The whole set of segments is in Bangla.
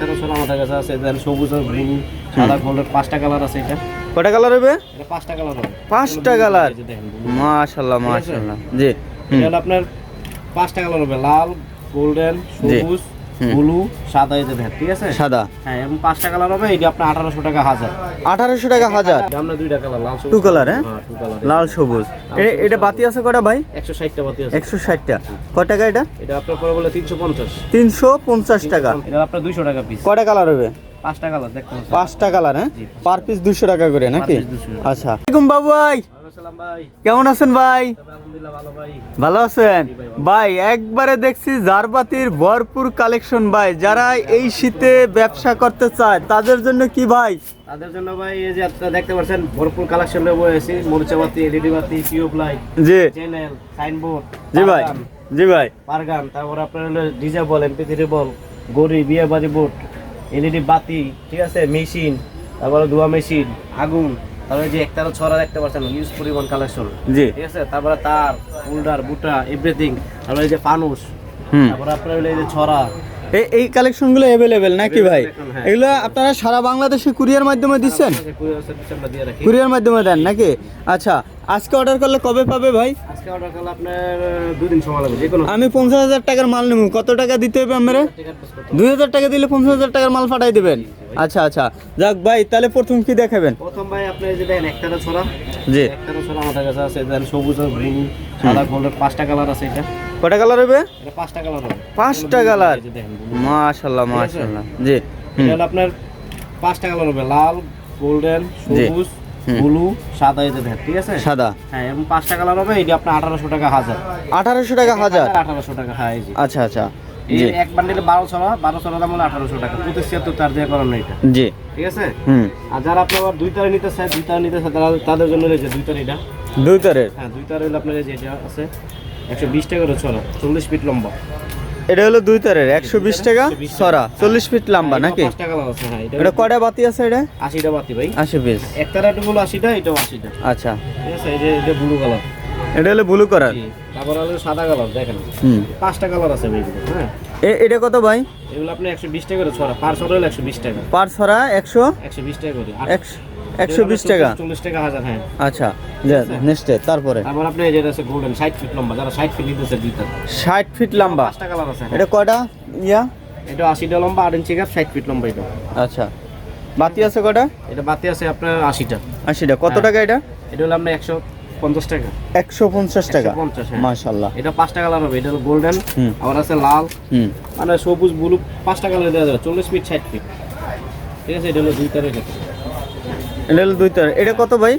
তেরো ষোলো আমাদের কাছে আছে দেন সবুজ আর গ্রিন সাদা গোল্ডের পাঁচটা কালার আছে এটা। কটা কালার হবে? এটা পাঁচটা কালার হবে। পাঁচটা কালার মাশাআল্লাহ মাশাআল্লাহ। জি এটা আপনার পাঁচটা কালার হবে লাল গোল্ডেন সবুজ। ব্লু সাদা এই যে দেখেন ঠিক আছে? সাদা। হ্যাঁ এবং পাঁচটা কালার হবে এটা আপনার আঠারোশো টাকা হাজার। আঠারোশো টাকা হাজার? আমরা দুইটা কালার লাল সবুজ। টু কালার হ্যাঁ? হ্যাঁ লাল সবুজ। এটা বাতি আছে কটা ভাই? একশো ষাটটা বাতি আছে। একশো ষাটটা। কয় টাকা এটা? এটা আপনার পরে বলে তিনশো পঞ্চাশ। তিনশো পঞ্চাশ টাকা। এটা আপনার দুইশো টাকা পিস কয়টা কালার হবে? পাঁচটা কালার দেখতে পাঁচটা কালার হ্যাঁ। পার পিস দুশো টাকা করে নাকি? আচ্ছা। বাবু ভাই। কেমন আছেন ভাই? ভালো আছেন? ভাই একবারে দেখছি জারবাতির ভরপুর কালেকশন ভাই। যারা এই শীতে ব্যবসা করতে চায় তাদের জন্য কি ভাই? তাদের জন্য ভাই এই যে আপনারা দেখতে পাচ্ছেন ভরপুর কালেকশন নেব এসি মরিচা বাতি এলইডি বাতি টিউব লাইট জি। চ্যানেল সাইনবোর্ড জি ভাই জি ভাই। পারগান তারপর আপনার হলো DJ ball MP three ball গড়ি বিয়ে বাড়ি বোর্ড এলইডি বাতি ঠিক আছে মেশিন তারপরে ধোয়া মেশিন আগুন তারপরে যে একটারও ছড়ার একটা পার্সেন্ট ইউজ পরিমাণ কালেকশন জি। ঠিক আছে? তারপরে তার হোল্ডার বুটা এভরিথিং তারপরে যে ফানুস। তারপরে আপনার হলো এই যে ছড়া। এই কালেকশন কালেকশনগুলো অ্যাভেলেবেল নাকি ভাই? হ্যাঁ। এগুলো আপনারা সারা বাংলাদেশে কুরিয়ার মাধ্যমে দিচ্ছেন? কুরিয়ার মাধ্যমে দেন নাকি? আচ্ছা আজকে অর্ডার করলে কবে পাবে ভাই? আজকে অর্ডার করলে আপনার দুদিন সময় লাগবে আমি পঞ্চাশ হাজার টাকার মাল নেব। কত টাকা দিতে হবে আমরা দুই হাজার টাকা দিলে পঞ্চাশ হাজার টাকার মাল পাঠাই দেবেন। আচ্ছা আচ্ছা। যাক ভাই তাহলে প্রথম কি দেখাবেন? প্রথম ভাই আপনি যে দেন একটারও ছড়া। জি। একটারও ছড়া আমাদের কাছে আছে দেন সবুজ আর ব্লু সাদা গোল্ডের পাঁচটা কালার আছে এটা। কটা কালার হবে? এটা পাঁচটা কালার হবে। পাঁচটা কালার দেখেন। মাশাল্লাহ মাশাল্লাহ জি এটা হলো আপনার পাঁচটা কালার হবে লাল গোল্ডেন। সবুজ। ব্লু সাদা এই দেখেন ঠিক আছে? সাদা। হ্যাঁ এবং পাঁচটা কালার হবে এটা আপনার আঠারোশো টাকা হাজার। আঠারোশো টাকা হাজার? আঠারোশো টাকা হ্যাঁ এই আচ্ছা আচ্ছা। এক বান্ডিলে বারো ছড়া বারো ছড়া দাম হলো আঠারোশো টাকা। পঁচিশ ছিয়াত্তর চার দিয়ে করানো এটা। জি। ঠিক আছে? হুম। আর যারা আপনার আবার দুই তারে নিতে চায় দুই তারে নিতে চায় তাদের জন্য রয়েছে দুই তার এটা দুই তারের? হ্যাঁ দুই তার আপনার যে এটা আছে। একশো বিশ টাকা করে ছড়া চল্লিশ ফিট লম্বা। এটা হলো দুই তারের একশো বিশ টাকা সরা চল্লিশ ফিট লম্বা নাকি? হ্যাঁ এটা কয়টা বাতি আছে এটা? আশিটা বাতি ভাই। আশি পিস একটা একটা হলো আশিটা এটাও আশিটা। আচ্ছা। ঠিক আছে এই যে এটা ব্লু কালার এটা হলো ব্লু কালার তারপর হলো সাদা কালার দেখেন। হুম। পাঁচটা কালার আছে ভাই হ্যাঁ। এটা কত ভাই? এগুলো আপনি একশো বিশ টাকা করে ছড়া পার ছড়া হলো একশো বিশ টাকা। পার ছড়া একশো একশো বিশ টাকা করে। একশো একশো বিশ টাকা? চল্লিশ টাকা হাজার হ্যাঁ। আচ্ছা নেক্সটে তারপরে? তারপর আপনি যেটা আছে গোল্ডেন ষাট ফিট লম্বা যারা ষাট ফিট নিতেছে দুইটা। ষাট ফিট লম্বা? পাঁচটা কালার আছে হ্যাঁ। এটা কয়টা? ইয়া? এটা আশিটা লম্বা আট ইঞ্চি গাছ ষাট ফিট লম্বা এটা। আচ্ছা। বাতি আছে কয়টা? এটা বাতি আছে আপনার আশিটা। আশিটা কত হ্যাঁ। টাকা এটা? এটা হলো আপনার একশো পঞ্চাশ টাকা। একশো পঞ্চাশ টাকা? 150, হ্যাঁ। মাশাল্লাহ এটা পাঁচটা কালার হবে এটা হলো গোল্ডেন আবার আছে লাল মানে সবুজ ব্লু পাঁচটা কালার দেওয়া যাবে চল্লিশ ফিট ষাট ফিট ঠিক আছে এটা হলো দুই তারের ক্ষেত্রে এটা হলো দুই তার। এটা কত ভাই?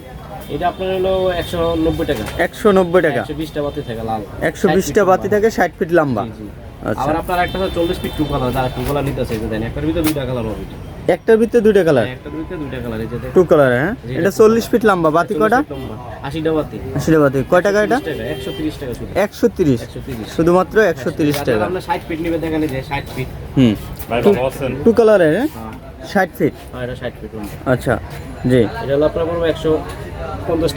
এটা আপনার হলো একশো নব্বই টাকা। একশো নব্বই টাকা। একশো বিশটা বাতি থাকে লাল। একশো 60 বিশটা বাতি থাকে ষাট ফিট লম্বা। আচ্ছা। আবার আপনার একটা চল্লিশ ফিট টু কালার যারা টু কালার নিতেছে যে দেন একটার ভিতরে দুইটা কালার হবে। একটার ভিতরে দুইটা কালার একটার ভিতরে দুইটা কালার এই যে টু কালার হ্যাঁ? এটা এটা চল্লিশ ফিট লম্বা। বাতি 40 feet লম্বা। আশিটা বাতি। আশিটা বাতি। কয় টাকা এটা? একশো তিরিশ টাকা শুধু। একশো তিরিশ। একশো তিরিশ। শুধুমাত্র একশো তিরিশ টাকা। আপনার ষাট ফিট নিবে দেখেন এই যে ষাট ফিট হুম। টু কালারের হ্যাঁ। ষাট ফিট হ্যাঁ, এটা ষাট ফিট আচ্ছা জি। এটা হলো আপনার পড়বে একশো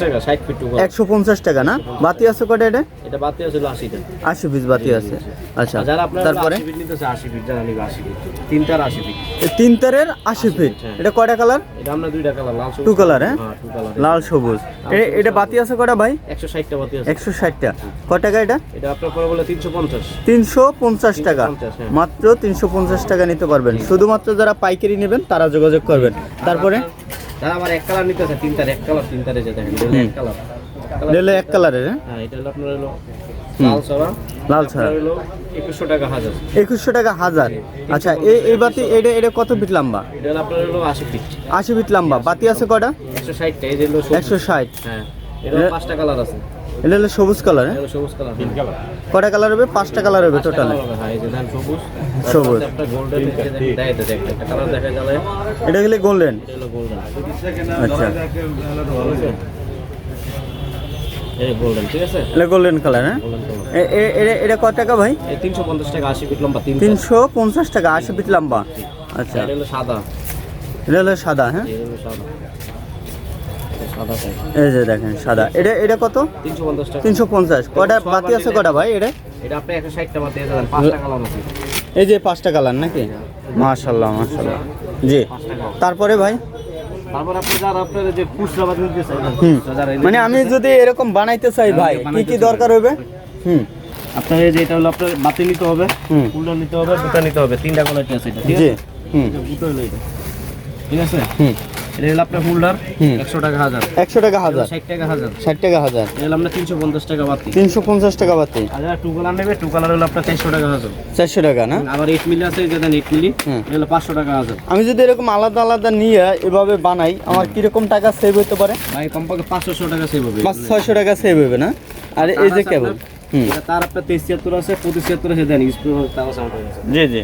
টাকা ফিট না? বাতি আছে কটা এটা? বাতি আছে পিস বাতি আছে। আচ্ছা তারপরে? ফিট নিতেছে ফিট ফিট তিন তারের ফিট হ্যাঁ। এটা কয়টা কালার এটা আমরা দুইটা কালার লাল সবুজ। টু কালার হ্যাঁ? হ্যাঁ টু কালার লাল সবুজ। এটা বাতি আছে কটা ভাই? একশো ষাটটা বাতি আছে। টাকা এটা? এটা আপনার পরে বলে তিনশো পঞ্চাশ। টাকা। 350, হ্যাঁ। মাত্র তিনশো পঞ্চাশ টাকা নিতে পারবেন। শুধুমাত্র যারা পাইকারি নেবেন তারা যোগাযোগ করবেন। তারপরে? যারা আমার এক কালার নিতেছে তিনটার এক কালার তিনটারে যে দেখেন এক কালার এক কালারের হ্যাঁ? হ্যাঁ এটা হলো আপনার হলো লাল সরা লাল ছাড়া একুশশো টাকা হাজার। একুশশো টাকা হাজার। আচ্ছা এই এই বাতি এটা এটা কত ফিট লম্বা? এটা আপনার হলো আশি ফিট। আশি ফিট লম্বা। বাতি আছে কটা একশো ষাটটা এই যে একশো ষাট। হ্যাঁ এটা পাঁচটা কালার আছে। এটা হলো সবুজ কালার হ্যাঁ? সবুজ কালার তিন কালার। কটা কালার হবে? পাঁচটা কালার হবে টোটালে হ্যাঁ সবুজ। সবুজ। একটা গোল্ডেন দেয় তো একটা কালার দেখা গেলে এটা গেলে গোল্ডেন হলো গোল্ডেন আচ্ছা। গোল্ডেন এটা গোল্ডেন কালার হ্যাঁ? এ- এ- এটা এটা কত টাকা ভাই? তিনশো পঞ্চাশ টাকা আশি ফিট লম্বা তিনশো পঞ্চাশ টাকা আশি ফিট লম্বা। আচ্ছা। এটা হলো সাদা। এটা হলো সাদা হ্যাঁ? সাদা। এই যে দেখেন সাদা। এটা এটা কত? তিনশো পঞ্চাশ কটা বাতি আছে কটা ভাই এটা? এই যে পাঁচটা কালার নাকি? মাশাল্লাহ মাশাল্লাহ জি। তারপরে ভাই? মানে আমি যদি এরকম বানাইতে চাই হ্যাঁ, ভাই কি কি দরকার হবে? হুম। আপনার এই যে এটা হলো আপনার বাতি নিতে হবে হুম। ফুলটা নিতে হবে দুটা নিতে হবে তিনটা কোয়ালিটি আছে এটা ঠিক জি। আছে? হুম। ঠিক আছে? হুম। এটা হলো আপনার হুম। একশো টাকা হাজার। একশো টাকা হাজার। ষাট টাকা হাজার। ষাট টাকা হাজার। এটা হলো আপনার তিনশো পঞ্চাশ টাকা বাতি। তিনশো পঞ্চাশ টাকা বাতি। আর টু কালার নেবে টু কালার হলো আপনার চারশো টাকা হাজার। চারশো টাকা না? আবার এইট মিলি আছে যেটা এইট মিলি এটা হলো পাঁচশো টাকা হাজার। আমি যদি এরকম আলাদা আলাদা নিয়ে এভাবে বানাই আমার কীরকম টাকা সেভ হতে পারে? ভাই কমপক্ষে পাঁচশো টাকা সেভ হবে। পাঁচ ছয়শো টাকা সেভ হবে না? আর এই যে কেবল তার আপনার তেইশ ছিয়াত্তর আছে পঁচিশ ছিয়াত্তর আছে দেন ইউজ তাও সাউন্ড জি জি।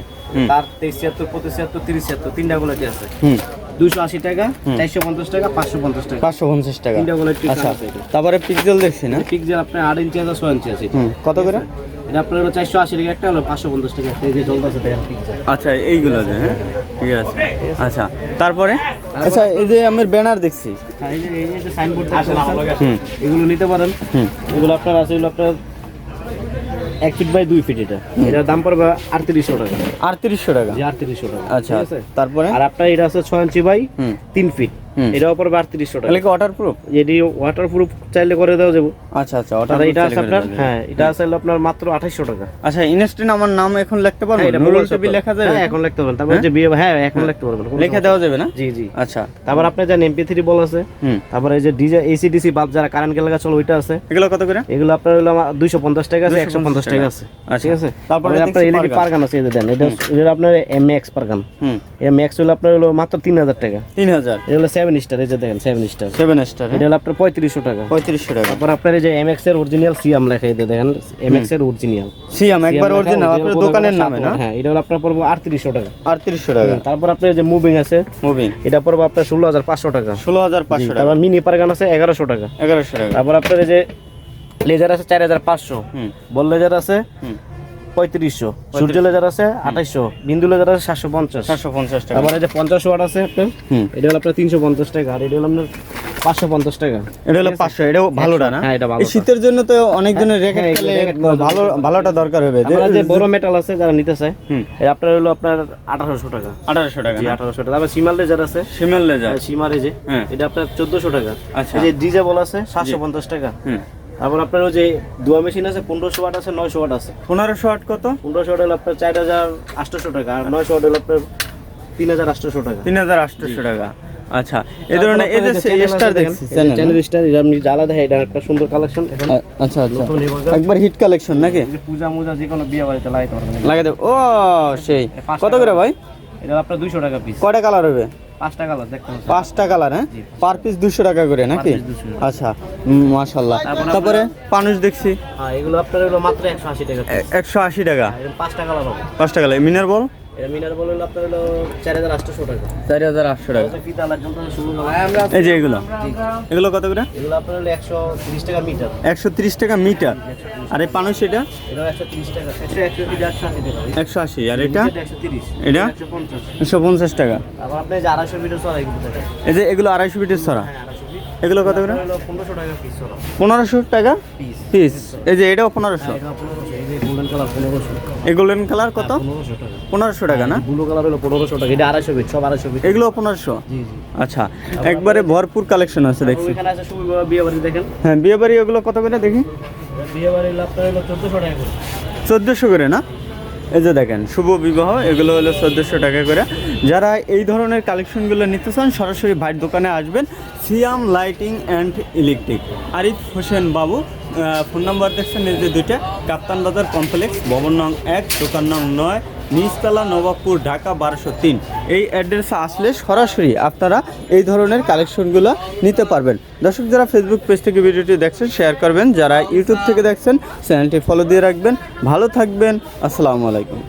তার তেইশ ছিয়াত্তর পঁচিশ ছিয়াত্তর তিরিশ ছিয়াত্তর তিনটা কোয়ালিটি আছে। হুম দুশো আশি টাকা চারশো পঞ্চাশ টাকা পাঁচশো পঞ্চাশ টাকা। পাঁচশো পঞ্চাশ টাকা। তিনটা কোয়ালিটি আচ্ছা আছে তারপরে পিক্সেল দেখছি না? পিকজেল আপনার আট ইঞ্চি আছে ছয় ইঞ্চি আছে। কত করে? এটা আপনার চারশো আশি টাকা একটা হলো পাঁচশো পঞ্চাশ টাকা এই যে আছে আচ্ছা এইগুলো যে হ্যাঁ? ঠিক আছে। আচ্ছা তারপরে? আচ্ছা এই যে আমার ব্যানার দেখছি। আর এই যে এই যে সাইনবোর্ড হুম। এগুলো নিতে পারেন। এগুলো আপনার আছে এগুলো আপনার এক ফিট বাই দুই ফিট এটা। এটার দাম পড়বে আটত্রিশশো টাকা। আটত্রিশশো টাকা। আটত্রিশশো টাকা। আচ্ছা? তারপরে? আর আপনার এটা আছে ছয় ইঞ্চি বাই তিন ফিট হুম। এটাও পড়বে আটত্রিশশো টাকা। তাহলে কি ওয়াটার প্রুফ এটি ওয়াটার চাইলে করে দেওয়া যাব। আচ্ছা আচ্ছা ওয়াটার এটা আছে আপনার হ্যাঁ এটা আছে আপনার মাত্র আঠাইশশো টাকা। আচ্ছা ইনস্টিন আমার নাম এখন লিখতে পারব? হ্যাঁ, এটা নুরুল মোবাইল লেখা যাবে? হ্যাঁ, এখন লিখতে পারবেন তারপর যে বিয়ে হ্যাঁ এখন লিখতে পারবেন লিখে দেওয়া যাবে না? জি জি। আচ্ছা। তারপর আপনি জানেন এমপি থ্রি বল আছে তারপরে এই যে ডিজে এসি ডিসি বাল্ব যারা কারেন্ট লাগা চলে ওইটা আছে। এগুলো কত করে? এগুলো আপনার হলো দুইশো পঞ্চাশ টাকা আছে 250 একশো পঞ্চাশ টাকা। আছে। আচ্ছা। ঠিক আছে? তারপরে আপনার এলইডি পারগান। আছে দেন। এটা এটা আপনার এম এক্স পারগান। হুম। এটা ম্যাক্স হলো আপনার হলো মাত্র তিন হাজার টাকা। তিন হাজার। এটা হলো সেভেন স্টার এই যে দেখেন সেভেন স্টার সেভেন স্টার এটা হলো আপনার পঁয়ত্রিশশো টাকা। পঁয়ত্রিশশো টাকা। তারপর আপনার এই যে এম এক্সের অরিজিনাল সিএম লেখা এই দেখেন এম এক্সের অরিজিনাল সিয়াম একবার অরিজিনাল আপনার দোকানের নামে না? হ্যাঁ এটা হলো আপনার পড়ব আটত্রিশশো টাকা। আটত্রিশশো টাকা। তারপর আপনার এই যে মুভিং আছে মুভিং এটা পড়ব আপনার ষোলো হাজার পাঁচশো টাকা। ষোলো হাজার পাঁচশো টাকা। তারপর মিনি পারগান আছে এগারোশো টাকা। এগারোশো টাকা। তারপর আপনার এই যে লেজার আছে চার হাজার পাঁচশো। হুম। বল লেজার আছে হুম। পঁয়ত্রিশশো। সূর্য লেজার আছে আঠাইশশো বিন্দু লেজার আছে সাতশো পঞ্চাশ। চারশো পঞ্চাশ টাকা। যে পঞ্চাশ ওয়াট আছে আপনার এটা হলো আপনার তিনশো পঞ্চাশ টাকা আর এটা হলো আপনার পাঁচশো পঞ্চাশ টাকা। এটা হলো পাঁচশো এটাও ভালোটা না? হ্যাঁ, এটা ভালোটা। শীতের জন্য তো অনেকজনের রেখে হ্যাঁ, খেলে রেখে ভালো ভালোটা দরকার হবে। যে বড় মেটাল আছে যারা নিতে চায় হুম আপনার হলো আপনার আঠারোশো টাকা। আঠারোশো টাকা আঠারোশো টাকা। তারপর সিমাল লেজার আছে। সিমেল লেজার। সীমার এই যে হ্যাঁ। এটা আপনার চোদ্দশো টাকা। আচ্ছা। এই যে ডিজে বল আছে সাতশো পঞ্চাশ টাকা। হুম। তারপর আপনার ওই যে দুয়া মেশিন আছে পনেরোশো ওয়াট আছে নয়শো ওয়াট আছে। পনেরোশো আট কত? পনেরোশো ওয়াট হলো আপনার চার হাজার আটশোশো টাকা আর নয়শো ওয়াট হলো আপনার তিন হাজার আটশোশো টাকা। তিন হাজার আটশোশো টাকা। আচ্ছা এই ধরনের এই যে স্টার দেখছি চ্যানেল স্টার আপনি জ্বালা দেখে এটা একটা সুন্দর কালেকশন আচ্ছা আচ্ছা। একবার হিট কালেকশন নাকি? পূজা মুজা যে কোনো বিয়ে বাড়িতে লাগাইতে পারবেন। লাগে দেব। ও সেই। কত করে ভাই? এটা আপনার দুইশো টাকা পিস কয়টা কালার হবে? পাঁচটা কালার দেখতে পাঁচটা কালার হ্যাঁ। পার পিস দুশো টাকা করে নাকি? piece 200 টাকা। আচ্ছা মাশাল্লাহ তারপরে পানুষ দেখছি। হ্যাঁ এগুলো আপনার হলো মাত্র একশো আশি টাকা একশো আশি টাকা। পাঁচটা কালার পাঁচটা কালার মিনার বল? এটা মিনার বল হলো আপনার হলো চার হাজার আটশোশো টাকা। চারি হাজার আটশো টাকা। ফিতা লাগবে শুরু এই যে এগুলো। এগুলো কত করে? এগুলো আপনার হলো একশো তিরিশ টাকা মিটার। একশো তিরিশ টাকা মিটার। আর এই এটা? এটা একশো তিরিশ টাকা। একশো আশি আর এটা? একশো এটা? একশো পঞ্চাশ। টাকা। তারপর আপনি যে আড়াইশো মিটার কিন্তু এই যে এগুলো আড়াইশো ছড়া হ্যাঁ এগুলো কত করে? পনেরোশো টাকা পিস পনেরোশো টাকা পিস পিস এই যে এটাও পনেরোশো কালার পনেরোশো। কালার কত? পনেরোশো টাকা। না? ব্লু কালার হলো পনেরোশো টাকা। এটা আড়াইশো ফিট সব আড়াইশো ফিট এগুলো পনেরোশো? জি জি। আচ্ছা একবারে ভরপুর কালেকশন আছে দেখছি। বিয়ে বাড়ি দেখেন। হ্যাঁ বিয়ে বাড়ি ওগুলো কত করে দেখি? বিয়ে বাড়ি আপনার হলো চোদ্দোশো টাকা করে। চোদ্দোশো করে না? এই যে দেখেন শুভ বিবাহ এগুলো হলো চোদ্দোশো টাকা করে। যারা এই ধরনের কালেকশনগুলো নিতে চান সরাসরি ভাইয়ের দোকানে আসবেন। Siam lighting and electric. Arif Hossain Babu phone number দেখছেন এই যে দুইটা, কাপ্তান বাজার কমপ্লেক্স, ভবন নং এক, দোকান নং নয় নিজতলা নবাবপুর, ঢাকা বারোশো তিন। এই অ্যাড্রেসে আসলে সরাসরি আপনারা এই ধরনের কালেকশনগুলো নিতে পারবেন। দর্শক, যারা ফেসবুক পেজ থেকে ভিডিওটি দেখছেন শেয়ার করবেন। যারা ইউটিউব থেকে দেখছেন চ্যানেলটি ফলো দিয়ে রাখবেন। ভালো থাকবেন। আসসালামু আলাইকুম।